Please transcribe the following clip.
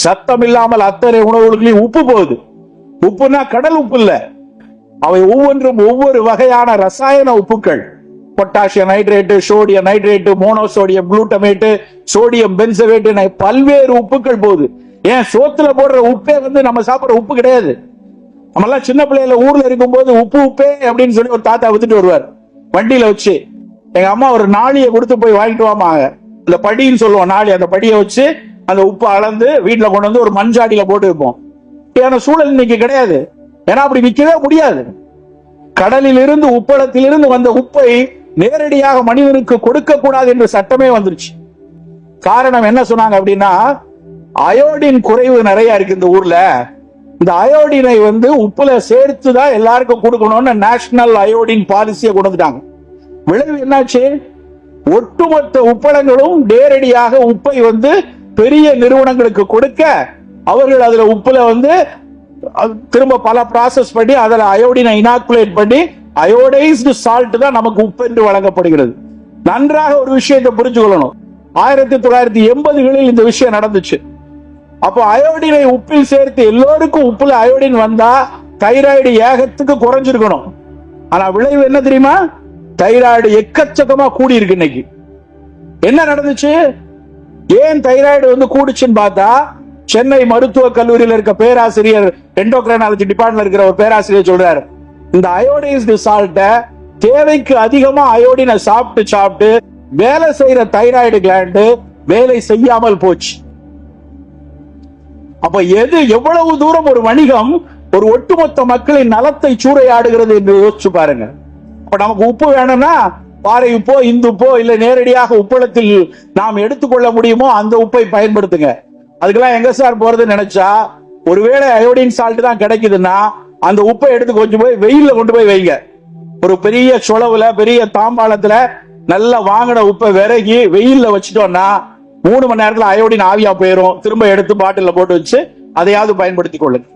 சத்தம் இல்லாமல் அத்தனை உணவுகளையும் உப்பு போகுது. உப்புனா கடல் உப்பு இல்ல. அவை ஒவ்வொன்றும் ஒவ்வொரு வகையான ரசாயன உப்புக்கள். Potassium nitrate sodium nitrate monosodium glutamate sodium benzoate பல்வேறு உப்புக்கள் போகுது. ஏன்? சோத்துல போடுற உப்பே வந்து நம்ம சாப்பிடுற உப்பு கிடையாது. நம்மெல்லாம் சின்ன பிள்ளையில ஊர்ல இருக்கும்போது உப்பு உப்பே அப்படின்னு சொல்லி ஒரு தாத்தா வித்துட்டு வருவார். வண்டியில வச்சு. எங்க அம்மா ஒரு நாளியை கொடுத்து போய் வாங்கிட்டு வாமாங்க இந்த படின்னு சொல்லுவோம் நாளி. அந்த படியை வச்சு அந்த உப்பு அளந்து வீட்டுல கொண்டு வந்து ஒரு மண் மண்சாடியில போட்டு வைப்போம். ஏன்னா சூழல் இன்னைக்கு கிடையாது. ஏன்னா அப்படி விற்கவே முடியாது. கடலில் இருந்து உப்பளத்திலிருந்து வந்த உப்பை நேரடியாக மனிதனுக்கு கொடுக்க கூடாது என்ற சட்டமே வந்துருச்சு. காரணம் என்ன சொன்னாங்க அப்படின்னா அயோடின் குறைவு நிறைய இருக்கு இந்த ஊர்ல. இந்த அயோடினை வந்து உப்புல சேர்த்து தான் எல்லாருக்கும் கொடுக்கணும்னு நேஷனல் அயோடின் பாலிசியை கொண்டு வந்துட்டாங்க. விளைவு என்னாச்சு? ஒட்டுமொத்த உப்பளங்களும் நேரடியாக உப்பை வந்து பெரிய நிறுவனங்களுக்கு கொடுக்க அவர்கள் அதுல உப்புல வந்து அது திரும்ப பல ப்ராசஸ் பண்ணி அதுல அயோடினை இனாக்குலேட் பண்ணி அயோடைஸ்டு சால்ட் தான் நமக்கு உப்பு என்று வழங்கப்படுகிறது. நன்றாக ஒரு விஷயத்தை புரிஞ்சுக்கொள்ளணும். ஆயிரத்தி தொள்ளாயிரத்தி எண்பதுகளில் இந்த விஷயம் நடந்துச்சு. அப்போ அயோடினை உப்பில் சேர்த்து எல்லோருக்கும் உப்புல அயோடின் வந்தா தைராய்டு ஏகத்துக்கு குறைஞ்சிருக்கணும். ஆனா விளைவு என்ன தெரியுமா? தைராய்டு எக்கச்சக்கமா கூடி இருக்கு இன்னைக்கு. என்ன நடந்துச்சு? ஏன் தைராய்டு வந்து கூடுச்சுன்னு பார்த்தா சென்னை மருத்துவக் கல்லூரியில் இருக்க பேராசிரியர் எண்டோக்ரைனாலஜி டிபார்ட்மெண்ட் இருக்கிற ஒரு பேராசிரியர் சொல்றாரு. இந்த அயோடைஸ்டு சால்ட்டை தேவைக்கு அதிகமா அயோடினை சாப்பிட்டு சாப்பிட்டு வேலை செய்யற தைராய்டு கிளாண்டு வேலை செய்யாமல் போச்சு. அப்ப எது எவ்வளவு தூரம் ஒரு வணிகம் ஒரு ஒட்டுமொத்த மக்களின் நலத்தை சூறையாடுகிறது என்று யோசிச்சு பாருங்க. அப்ப நமக்கு உப்பு வேணும்னா பாறை உப்போ இந்து உப்போ இல்ல நேரடியாக உப்பளத்தில் நாம் எடுத்துக்கொள்ள முடியுமோ அந்த உப்பை பயன்படுத்துங்க. அதுக்கெல்லாம் எங்க சார் போறதுன்னு நினைச்சா ஒருவேளை அயோடின் சால்ட் தான் கிடைக்குதுன்னா அந்த உப்பை எடுத்து கொஞ்சம் போய் வெயில்ல கொண்டு போய் வைங்க. ஒரு பெரிய சுழவுல பெரிய தாம்பாளத்துல நல்லா வாங்கின உப்பை விறகி வெயில்ல வச்சுட்டோம்னா மூணு மணி நேரத்துல அயோடின் ஆவியா போயிரும். திரும்ப எடுத்து பாட்டில போட்டு வச்சு அதையாவது பயன்படுத்திக் கொள்ளுங்க.